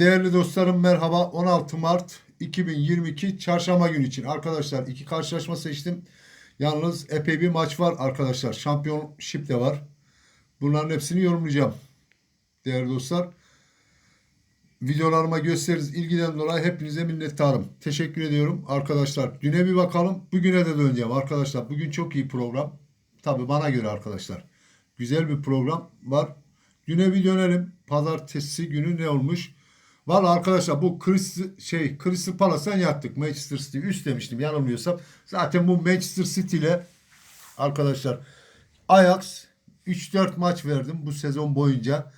Değerli dostlarım merhaba. 16 Mart 2022 Çarşamba günü için arkadaşlar iki karşılaşma seçtim. Yalnız epey bir maç var arkadaşlar. Şampiyonship de var. Bunların hepsini yorumlayacağım. Değerli dostlar. Videolarıma gösteririz. ilgiden dolayı hepinize minnettarım. Teşekkür ediyorum arkadaşlar. Düne bir bakalım. Bugüne de döneceğim arkadaşlar. Bugün çok iyi program. Tabi bana göre arkadaşlar. Güzel bir program var. Düne bir dönelim. Pazartesi günü ne olmuş? Valla arkadaşlar bu Crystal, şey, Crystal Palace'dan yattık. Manchester City üst demiştim yanılmıyorsam. Zaten bu Manchester City ile arkadaşlar Ajax 3-4 maç verdim bu sezon boyunca.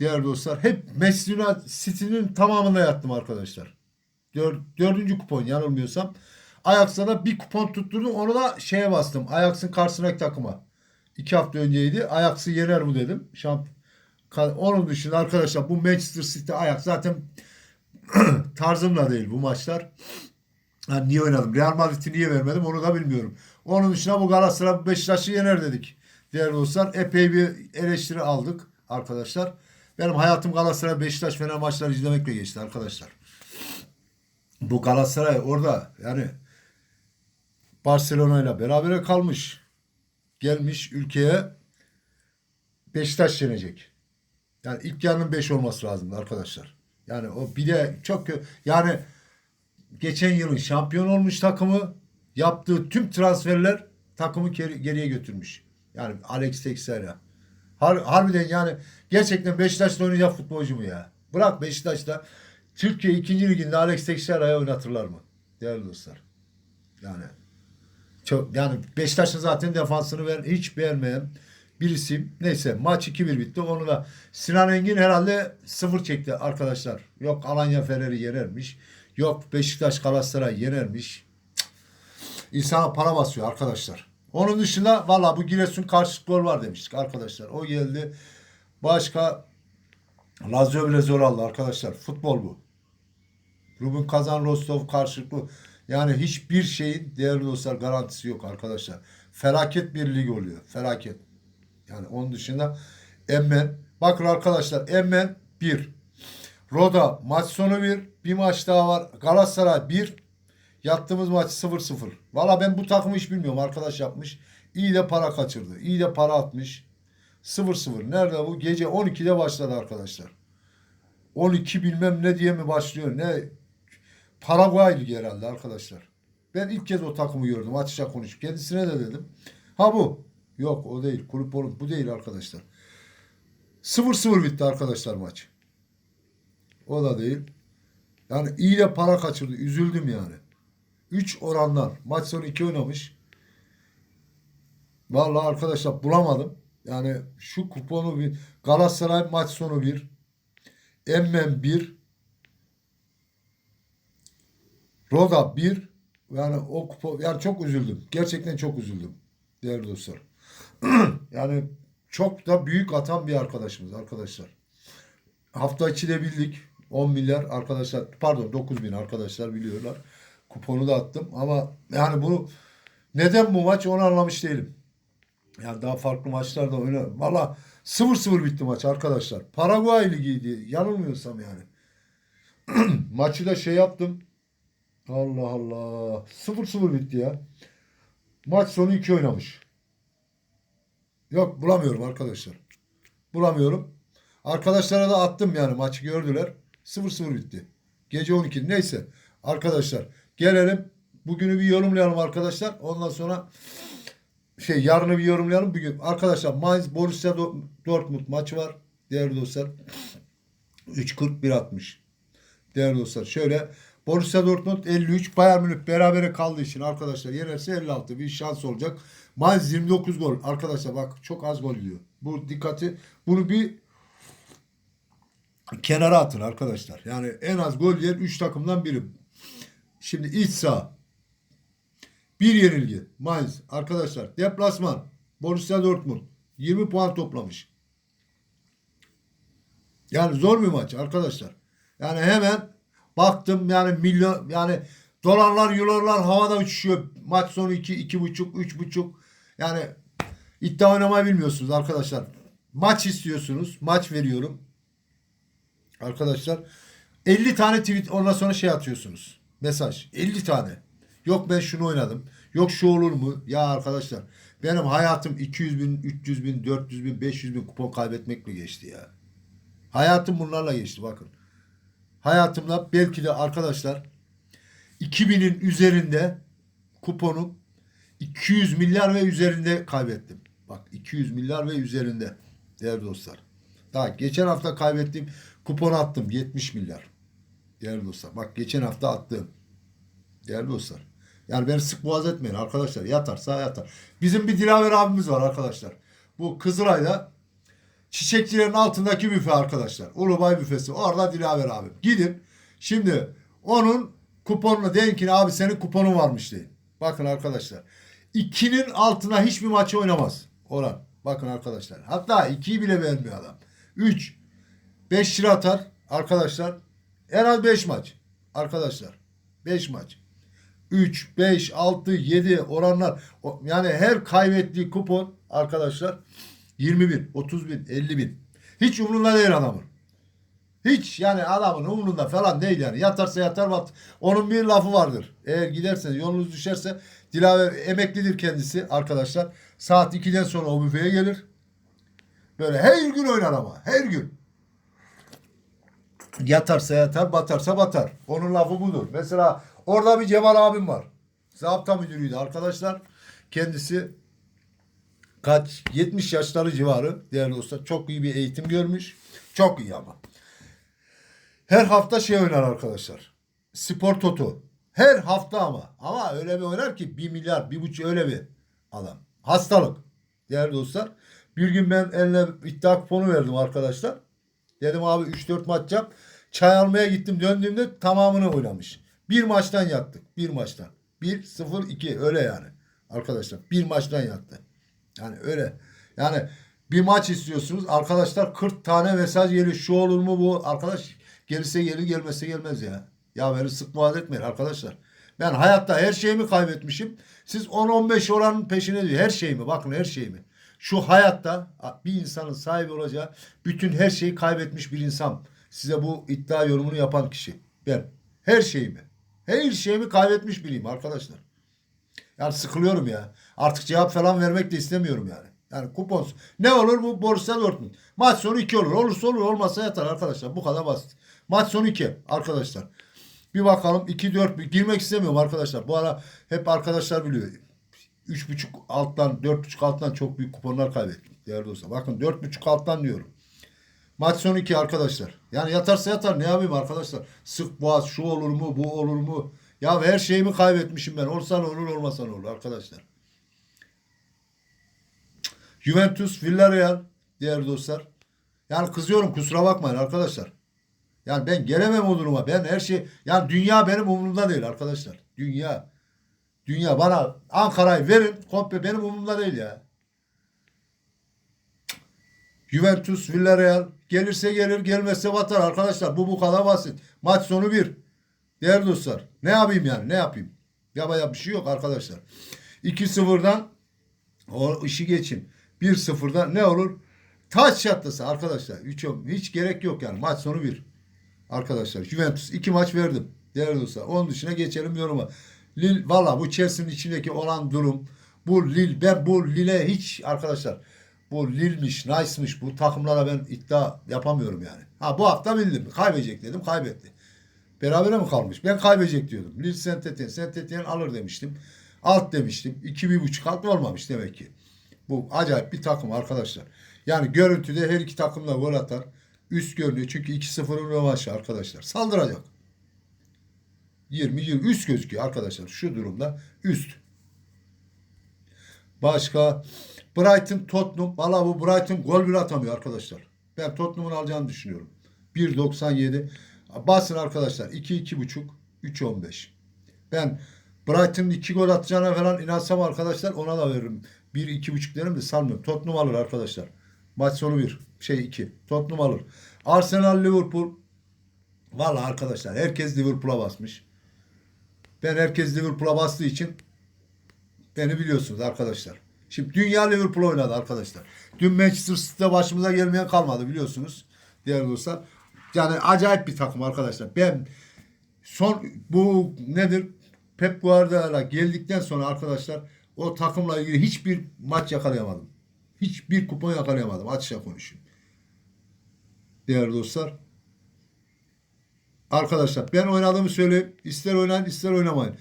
Değerli dostlar hep Manchester City'nin tamamına yattım arkadaşlar. Dör, dördüncü kupon yanılmıyorsam. Ajax'a da bir kupon tutturdum. Onu da şeye bastım. Ajax'ın karşısındaki takıma. İki hafta önceydi. Ajax'ı yener bu dedim. Şamp onun dışında arkadaşlar bu Manchester City Ajax zaten tarzımla değil bu maçlar. Ha, niye oynadım? Real Madrid'i niye vermedim onu da bilmiyorum. Onun dışında bu Galatasaray Beşiktaş'ı yener dedik. Değerli dostlar epey bir eleştiri aldık arkadaşlar. Benim hayatım Galatasaray Beşiktaş Fener maçları izlemekle geçti arkadaşlar. Bu Galatasaray orada yani Barcelona ile berabere kalmış. Gelmiş ülkeye Beşiktaş yenecek. Yani ilk yarının 5 olması lazımdı arkadaşlar. Yani o bir de çok yani geçen yılın şampiyon olmuş takımı yaptığı tüm transferler takımı geri- geriye götürmüş. Yani Alex Teixeira. Har harbiden yani gerçekten Beşiktaş'ta oynayacak futbolcu mu ya? Bırak Beşiktaş'ta Türkiye 2. liginde Alex Teixeira'ya oynatırlar mı? Değerli dostlar. Yani çok yani Beşiktaş'ın zaten defansını ben hiç beğenmeyen birisiyim. Neyse maç 2-1 bitti. Onu da Sinan Engin herhalde sıfır çekti arkadaşlar. Yok Alanya Fener'i yenermiş. Yok Beşiktaş Galatasaray yenermiş. Cık. İnsana para basıyor arkadaşlar. Onun dışında valla bu Giresun karşı gol var demiştik arkadaşlar. O geldi. Başka Lazio bile zor aldı arkadaşlar. Futbol bu. Rubin Kazan Rostov karşılıklı. Yani hiçbir şeyin değerli dostlar garantisi yok arkadaşlar. Felaket bir lig oluyor. Felaket. Yani onun dışında Emmen. Bakın arkadaşlar Emmen 1. Roda maç sonu 1. Bir maç daha var. Galatasaray 1. Yattığımız maç 0-0. Valla ben bu takımı hiç bilmiyorum. Arkadaş yapmış. İyi de para kaçırdı. İyi de para atmış. 0-0. Nerede bu? Gece 12'de başladı arkadaşlar. 12 bilmem ne diye mi başlıyor? Ne? Paraguay Ligi herhalde arkadaşlar. Ben ilk kez o takımı gördüm. Açıkça konuşup. Kendisine de dedim. Ha bu. Yok o değil. Kulüp onun. Bu değil arkadaşlar. 0-0 bitti arkadaşlar maç. O da değil. Yani iyi de para kaçırdı. Üzüldüm yani. 3 oranlar. Maç sonu 2 oynamış. Vallahi arkadaşlar bulamadım. Yani şu kuponu bir Galatasaray maç sonu 1. Emmen 1. Roda 1. Yani o kupon yani çok üzüldüm. Gerçekten çok üzüldüm. Değerli dostlar. yani çok da büyük atan bir arkadaşımız arkadaşlar. Hafta içi de bildik. 10 milyar arkadaşlar pardon 9 bin arkadaşlar biliyorlar. Kuponu da attım ama yani bunu neden bu maç onu anlamış değilim. Yani daha farklı maçlarda oynar. Valla 0-0 bitti maç arkadaşlar. Paraguay ligiydi. Yanılmıyorsam yani. Maçı da şey yaptım. Allah Allah. 0-0 bitti ya. Maç sonu 2 oynamış. Yok bulamıyorum arkadaşlar. Bulamıyorum. Arkadaşlara da attım yani maçı gördüler. 0-0 bitti. Gece 12. Neyse. Arkadaşlar gelelim. Bugünü bir yorumlayalım arkadaşlar. Ondan sonra şey yarını bir yorumlayalım. Bugün arkadaşlar Mainz Borussia Dortmund maçı var. Değerli dostlar. 3.40 1.60. Değerli dostlar şöyle Borussia Dortmund 53 Bayern Münih berabere kaldığı için arkadaşlar yenerse 56 bir şans olacak. Mainz 29 gol. Arkadaşlar bak çok az gol diyor. Bu dikkati bunu bir kenara atın arkadaşlar. Yani en az gol yiyen 3 takımdan biri. Şimdi iç saha. Bir yenilgi. Mainz. Arkadaşlar deplasman. Borussia Dortmund. 20 puan toplamış. Yani zor bir maç arkadaşlar. Yani hemen baktım yani milyon yani dolarlar eurolar havada uçuşuyor. Maç sonu 2 iki, buçuk üç buçuk. Yani iddia oynamayı bilmiyorsunuz arkadaşlar. Maç istiyorsunuz. Maç veriyorum. Arkadaşlar 50 tane tweet ondan sonra şey atıyorsunuz. Mesaj. 50 tane. Yok ben şunu oynadım. Yok şu olur mu? Ya arkadaşlar benim hayatım 200 bin, 300 bin, 400 bin, 500 bin kupon kaybetmekle geçti ya. Hayatım bunlarla geçti bakın. Hayatımda belki de arkadaşlar 2000'in üzerinde kuponu 200 milyar ve üzerinde kaybettim. Bak 200 milyar ve üzerinde değerli dostlar. Daha geçen hafta kaybettiğim kupon attım 70 milyar. Değerli dostlar. Bak geçen hafta attım. Değerli dostlar. Yani beni sık boğaz etmeyin arkadaşlar. Yatarsa yatar. Bizim bir Dilaver abimiz var arkadaşlar. Bu Kızılay'da çiçekçilerin altındaki büfe arkadaşlar. Ulubay büfesi. Orada Dilaver abim. Gidin. Şimdi onun kuponunu deyin ki abi senin kuponun varmış deyin. Bakın arkadaşlar. 2'nin altına hiçbir maçı oynamaz. Oran. Bakın arkadaşlar. Hatta 2'yi bile vermiyor adam. 3. 5 lira atar arkadaşlar. En az 5 maç. Arkadaşlar. 5 maç. 3, 5, 6, 7 oranlar. Yani her kaybettiği kupon arkadaşlar 20 bin, 30 bin, 50 bin. Hiç umurunda değil adamın. Hiç yani adamın umurunda falan değil yani. Yatarsa yatar bat. Onun bir lafı vardır. Eğer giderseniz yolunuz düşerse Dilaver emeklidir kendisi arkadaşlar. Saat 2'den sonra o büfeye gelir. Böyle her gün oynar ama. Her gün. Yatarsa yatar, batarsa batar. Onun lafı budur. Mesela orada bir Cemal abim var. Zabıta müdürüydü arkadaşlar. Kendisi kaç 70 yaşları civarı değerli dostlar. Çok iyi bir eğitim görmüş. Çok iyi ama. Her hafta şey oynar arkadaşlar. Spor Toto. Her hafta ama. Ama öyle bir oynar ki 1 milyar, bir buçuk öyle bir adam. Hastalık. Değerli dostlar. Bir gün ben eline iddia kuponu verdim arkadaşlar. Dedim abi 3-4 maç yap. Çay almaya gittim döndüğümde tamamını oynamış. Bir maçtan yattık. Bir maçtan. 1-0-2 öyle yani. Arkadaşlar bir maçtan yattı. Yani öyle. Yani bir maç istiyorsunuz. Arkadaşlar 40 tane mesaj geliyor. Şu olur mu bu? Arkadaş gelirse gelir gelmezse gelmez ya. Ya beni sık boğaz etmeyin arkadaşlar. Ben hayatta her şeyimi kaybetmişim. Siz 10-15 oranın peşine diyor. Her şeyimi bakın her şeyimi. Şu hayatta bir insanın sahibi olacağı bütün her şeyi kaybetmiş bir insan. Size bu iddia yorumunu yapan kişi. Ben. Her şeyimi. Her şeyimi kaybetmiş biriyim arkadaşlar. Yani sıkılıyorum ya. Artık cevap falan vermek de istemiyorum yani. Yani kupon. Ne olur bu Borussia Dortmund. Maç sonu 2 olur. Olursa olur olmazsa yatar arkadaşlar. Bu kadar basit. Maç sonu 2 arkadaşlar. Bir bakalım 2-4 girmek istemiyorum arkadaşlar. Bu ara hep arkadaşlar biliyor. 3.5 alttan 4.5 alttan çok büyük kuponlar kaybettim. Değerli dostlar. Bakın 4.5 alttan diyorum. Maç sonu 2 arkadaşlar. Yani yatarsa yatar ne yapayım arkadaşlar. Sık boğaz şu olur mu bu olur mu. Ya her şeyimi kaybetmişim ben. Olsa ne olur olmasa ne olur arkadaşlar. Juventus, Villarreal değerli dostlar. Yani kızıyorum kusura bakmayın arkadaşlar. Yani ben gelemem o duruma. Ben her şey yani dünya benim umurumda değil arkadaşlar. Dünya. Dünya bana Ankara'yı verin komple benim umurumda değil ya. Juventus, Villarreal gelirse gelir gelmezse batar arkadaşlar. Bu bu kadar basit. Maç sonu bir. Değerli dostlar. Ne yapayım yani ne yapayım? Yapacak bir şey yok arkadaşlar. 2-0'dan o işi geçin. 1-0'dan ne olur? Taç çatlasa arkadaşlar. Hiç, hiç gerek yok yani. Maç sonu bir. Arkadaşlar Juventus iki maç verdim. Değerli dostlar. Onun dışına geçelim yoruma. Lille valla bu Chelsea'nin içindeki olan durum bu Lille ben bu Lille'e hiç arkadaşlar bu Lille'miş, Nice'mış bu takımlara ben iddia yapamıyorum yani. Ha bu hafta bildim. Kaybedecek dedim. Kaybetti. Berabere mi kalmış? Ben kaybedecek diyordum. Lille Saint Etienne. Saint Etienne alır demiştim. Alt demiştim. İki bir buçuk alt olmamış demek ki. Bu acayip bir takım arkadaşlar. Yani görüntüde her iki takım da gol atar. Üst görünüyor. Çünkü 2-0'ın rövanşı arkadaşlar. Saldıracak. 20 20 üst gözüküyor arkadaşlar. Şu durumda üst. Başka Brighton Tottenham. Valla bu Brighton gol bile atamıyor arkadaşlar. Ben Tottenham'ın alacağını düşünüyorum. 1.97. Basın arkadaşlar. 2 2.5 3.15. Ben Brighton'ın 2 gol atacağına falan inansam arkadaşlar ona da veririm. 1 2.5 derim de sanmıyorum. Tottenham alır arkadaşlar. Maç sonu 1. Şey 2. Tottenham alır. Arsenal Liverpool. Valla arkadaşlar herkes Liverpool'a basmış. Ben herkes Liverpool'a bastığı için beni biliyorsunuz arkadaşlar. Şimdi dünya Liverpool oynadı arkadaşlar. Dün Manchester City'de başımıza gelmeyen kalmadı biliyorsunuz. Değerli dostlar. yani acayip bir takım arkadaşlar. Ben son bu nedir? Pep Guardiola geldikten sonra arkadaşlar o takımla ilgili hiçbir maç yakalayamadım. Hiçbir kupon yakalayamadım. Açıkça konuşayım. Değerli dostlar. Arkadaşlar ben oynadığımı söyleyeyim. İster oynayın ister oynamayın.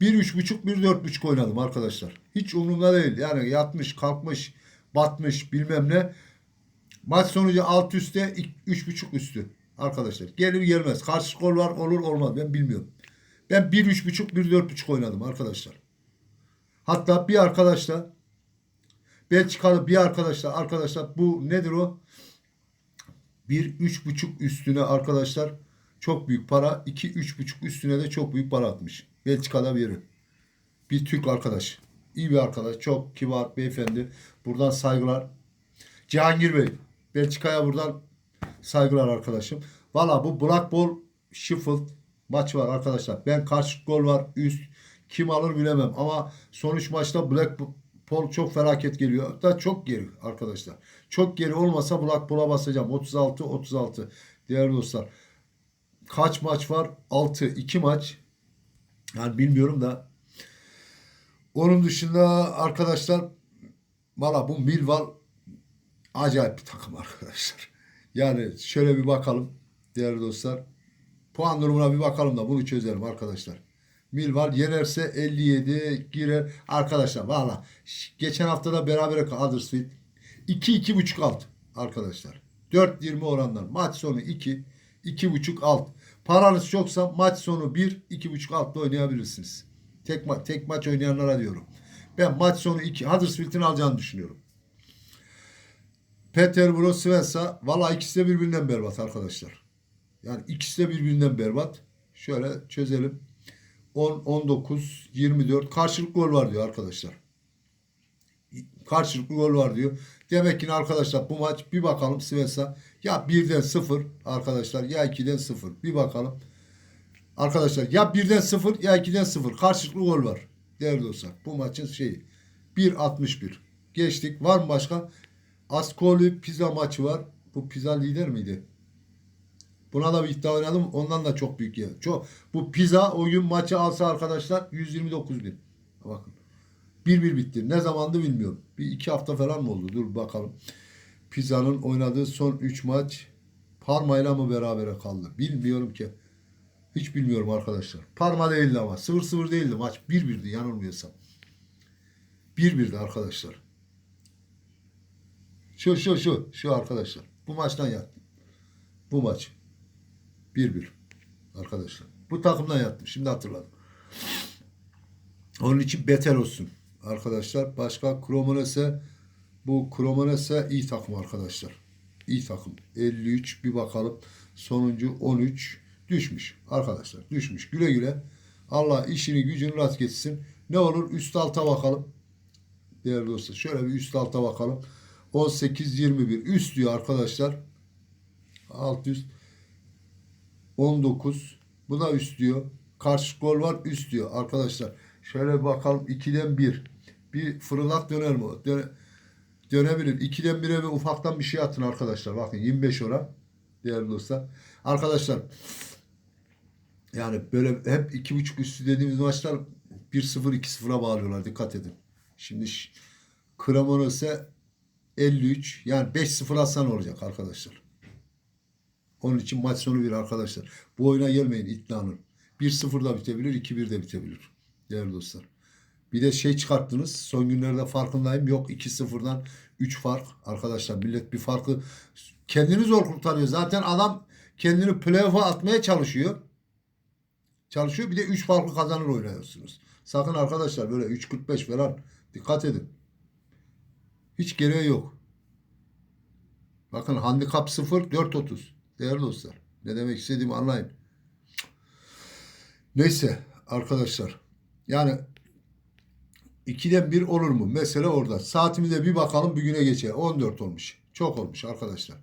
Bir üç buçuk, bir dört buçuk oynadım arkadaşlar. Hiç umurumda değil. Yani yatmış, kalkmış, batmış bilmem ne. Maç sonucu alt üstte, ik- üç buçuk üstü. Arkadaşlar gelir gelmez. Karşı gol var olur olmaz ben bilmiyorum. Ben bir üç buçuk, bir dört buçuk oynadım arkadaşlar. Hatta bir arkadaşla Belçikalı bir arkadaşla arkadaşlar bu nedir o? Bir üç buçuk üstüne arkadaşlar çok büyük para. iki üç buçuk üstüne de çok büyük para atmış. Belçika'da biri. Bir Türk arkadaş. İyi bir arkadaş. Çok kibar beyefendi. Buradan saygılar. Cihangir Bey. Belçika'ya buradan saygılar arkadaşım. Valla bu Black Ball Sheffield maç var arkadaşlar. Ben karşı gol var üst. Kim alır bilemem ama sonuç maçta Black Ball çok felaket geliyor. Da çok geri arkadaşlar. Çok geri olmasa Black Ball'a basacağım. 36 36 değerli dostlar. Kaç maç var? 6 2 maç. Yani bilmiyorum da. Onun dışında arkadaşlar valla bu Millwall acayip bir takım arkadaşlar. Yani şöyle bir bakalım değerli dostlar. Puan durumuna bir bakalım da bunu çözelim arkadaşlar. Millwall yenerse 57 girer. Arkadaşlar valla geçen hafta da berabere kal- Huddersfield 2-2.5 alt arkadaşlar. 4-20 oranlar. Maç sonu 2 2.5 alt. Paranız çoksa maç sonu 1 2.5 altla oynayabilirsiniz. Tek, ma- tek maç oynayanlara diyorum. Ben maç sonu 2 Huddersfield'in alacağını düşünüyorum. Peterborough Svensa valla ikisi de birbirinden berbat arkadaşlar. Yani ikisi de birbirinden berbat. Şöyle çözelim. 10, 19, 24 karşılıklı gol var diyor arkadaşlar. Karşılıklı gol var diyor. Demek ki arkadaşlar bu maç bir bakalım Svensa ya 1'den 0 arkadaşlar ya 2'den 0. Bir bakalım. Arkadaşlar ya 1'den 0 ya 2'den 0. Karşılıklı gol var. Değerli dostlar. Bu maçın şeyi. 1.61. Geçtik. Var mı başka? Ascoli Pisa maçı var. Bu Pisa lider miydi? Buna da bir iddia oynadım. Ondan da çok büyük yer. Çok. Bu Pisa o gün maçı alsa arkadaşlar 129 bin. Bakın. 1-1 bitti. Ne zamandı bilmiyorum. Bir iki hafta falan mı oldu? Dur bakalım. Pisa'nın oynadığı son 3 maç Parma'yla mı berabere kaldı? Bilmiyorum ki. Hiç bilmiyorum arkadaşlar. Parma değildi ama. 0-0 değildi maç. 1-1'di yanılmıyorsam. 1-1'di arkadaşlar. Şu şu şu şu arkadaşlar. Bu maçtan yattım. Bu maç. 1-1 arkadaşlar. Bu takımdan yattım. Şimdi hatırladım. Onun için beter olsun arkadaşlar. Başka Kromonese bu Kromonese iyi takım arkadaşlar. İyi takım. 53 bir bakalım. Sonuncu 13 düşmüş arkadaşlar. Düşmüş. Güle güle. Allah işini gücünü rast geçsin. Ne olur üst alta bakalım. Değerli dostlar şöyle bir üst alta bakalım. 18 21 üst diyor arkadaşlar. Alt üst 19 bu da üst diyor. Karşı gol var üst diyor arkadaşlar. Şöyle bakalım 2'den 1. Bir fırlat döner mi? Döne, dönebilir. 2'den 1'e bir ufaktan bir şey atın arkadaşlar. Bakın 25 oran. Değerli dostlar. Arkadaşlar yani böyle hep 2.5 üstü dediğimiz maçlar 1-0 2-0'a bağlıyorlar. Dikkat edin. Şimdi Cremonese 53 yani 5-0 atsan olacak arkadaşlar. Onun için maç sonu bir arkadaşlar. Bu oyuna gelmeyin iddianın. 1-0 da bitebilir, 2-1 de bitebilir. Değerli dostlar. Bir de şey çıkarttınız. Son günlerde farkındayım. Yok 2-0'dan 3 fark. Arkadaşlar millet bir farkı kendini zor kurtarıyor. Zaten adam kendini playoff'a atmaya çalışıyor. Çalışıyor. Bir de 3 farklı kazanır oynuyorsunuz. Sakın arkadaşlar böyle 3-45 falan dikkat edin. Hiç gereği yok. Bakın handikap 0 4.30. Değerli dostlar. Ne demek istediğimi anlayın. Neyse arkadaşlar. Yani 2'den 1 olur mu? Mesele orada. Saatimize bir bakalım bir güne geçer. 14 olmuş. Çok olmuş arkadaşlar.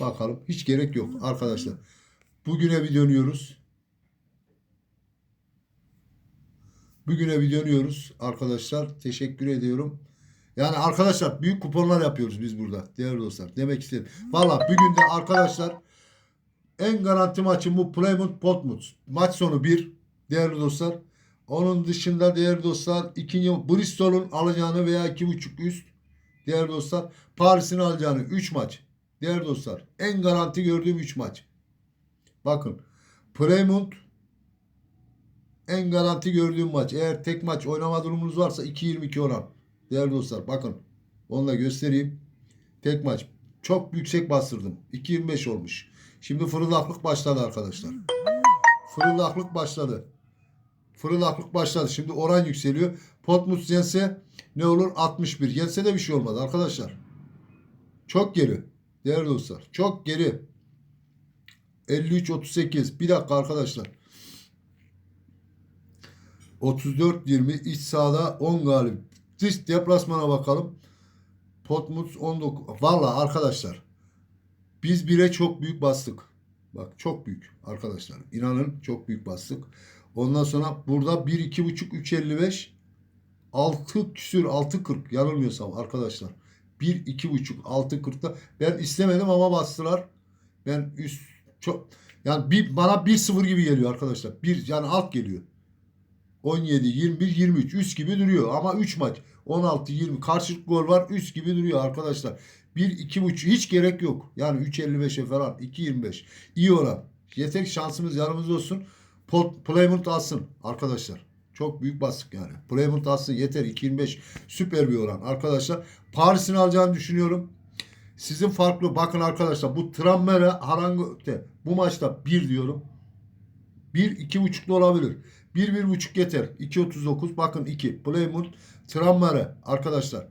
Bakalım. Hiç gerek yok arkadaşlar. Bugüne bir dönüyoruz. Bugüne bir dönüyoruz arkadaşlar. Teşekkür ediyorum. Yani arkadaşlar büyük kuponlar yapıyoruz biz burada değerli dostlar. Demek istedim. Valla bugün de arkadaşlar En garanti maçım bu Plymouth Portsmouth. Maç sonu 1 değerli dostlar. Onun dışında değerli dostlar ikinci Bristol'un alacağını veya 2.5 üst değerli dostlar. Paris'in alacağını 3 maç. Değerli dostlar en garanti gördüğüm 3 maç. Bakın Plymouth en garanti gördüğüm maç. Eğer tek maç oynama durumunuz varsa 2.22 oran. Değerli dostlar bakın. Onu da göstereyim. Tek maç. Çok yüksek bastırdım. 2.25 olmuş. Şimdi fırıldaklık başladı arkadaşlar. Fırıldaklık başladı. Fırıldaklık başladı. Şimdi oran yükseliyor. Potmus yense ne olur? 61. Yense de bir şey olmaz arkadaşlar. Çok geri. Değerli dostlar. Çok geri. 53-38. Bir dakika arkadaşlar. 34-20 iç sahada 10 galip. Dış deplasmana bakalım. Potmut 19. Valla arkadaşlar. Biz bire çok büyük bastık. Bak çok büyük arkadaşlar. İnanın çok büyük bastık. Ondan sonra burada 1 2,5 3.55 6 küsür 6.40 yanılmıyorsam arkadaşlar. 1 2,5 6.40'da ben istemedim ama bastılar. Ben üst çok yani bir, bana 1-0 gibi geliyor arkadaşlar. Bir yani alt geliyor. 17, 21, 23 üst gibi duruyor ama 3 maç 16, 20 karşılık gol var üst gibi duruyor arkadaşlar. 1, 2,5 hiç gerek yok. Yani 3.55'e falan 2.25 iyi oran. Yeter ki şansımız yanımızda olsun. Plymouth alsın arkadaşlar. Çok büyük bastık yani. Plymouth alsın yeter 2.25 süper bir oran arkadaşlar. Paris'in alacağını düşünüyorum. Sizin farklı bakın arkadaşlar bu Tranmere Harangöte bu maçta 1 diyorum. 1 2.5 da olabilir. 1 1.5 yeter. 2.39 bakın 2. Plymouth Tranmere arkadaşlar.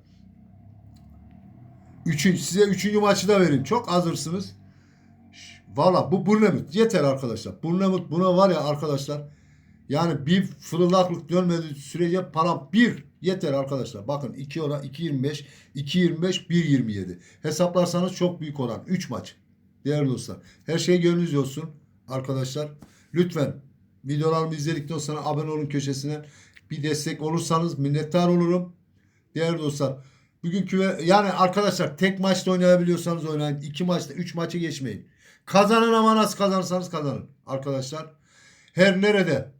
Üçün, size üçüncü maçı da vereyim. Çok hazırsınız. Valla bu Bournemouth yeter arkadaşlar. Bournemouth buna var ya arkadaşlar. Yani bir fırıldaklık dönmediği sürece param bir yeter arkadaşlar. Bakın 2 oran 2.25, 2.25, 1.27. Hesaplarsanız çok büyük oran. 3 maç. Değerli dostlar. Her şey gönlünüzce olsun arkadaşlar. Lütfen videolarımı izledikten sonra abone olun köşesine. Bir destek olursanız minnettar olurum. Değerli dostlar. Bugünkü yani arkadaşlar tek maçta oynayabiliyorsanız oynayın. iki maçta üç maçı geçmeyin. Kazanın ama nasıl kazanırsanız kazanın arkadaşlar. Her nerede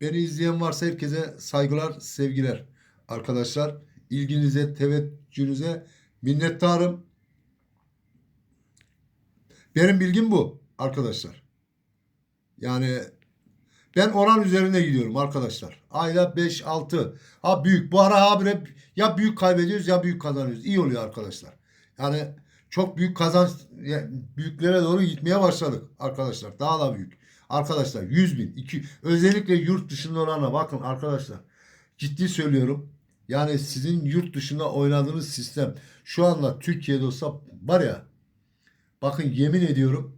beni izleyen varsa herkese saygılar, sevgiler arkadaşlar. İlginize, teveccühünüze minnettarım. Benim bilgim bu arkadaşlar. Yani ben oran üzerine gidiyorum arkadaşlar. Ayda 5 6. Ha büyük. Bu ara habire ya büyük kaybediyoruz ya büyük kazanıyoruz. İyi oluyor arkadaşlar. Yani çok büyük kazanç büyüklere doğru gitmeye başladık arkadaşlar. Daha da büyük. Arkadaşlar 100 bin. 2, özellikle yurt dışında olanla bakın arkadaşlar. Ciddi söylüyorum. Yani sizin yurt dışında oynadığınız sistem şu anda Türkiye'de olsa var ya bakın yemin ediyorum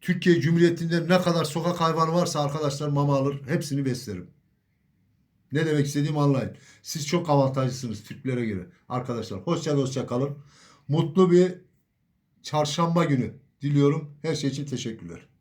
Türkiye Cumhuriyeti'nde ne kadar sokak hayvanı varsa arkadaşlar mama alır. Hepsini beslerim. Ne demek istediğimi anlayın. Siz çok avantajlısınız Türklere göre. Arkadaşlar hoşça hoşça kalın. Mutlu bir çarşamba günü diliyorum. Her şey için teşekkürler.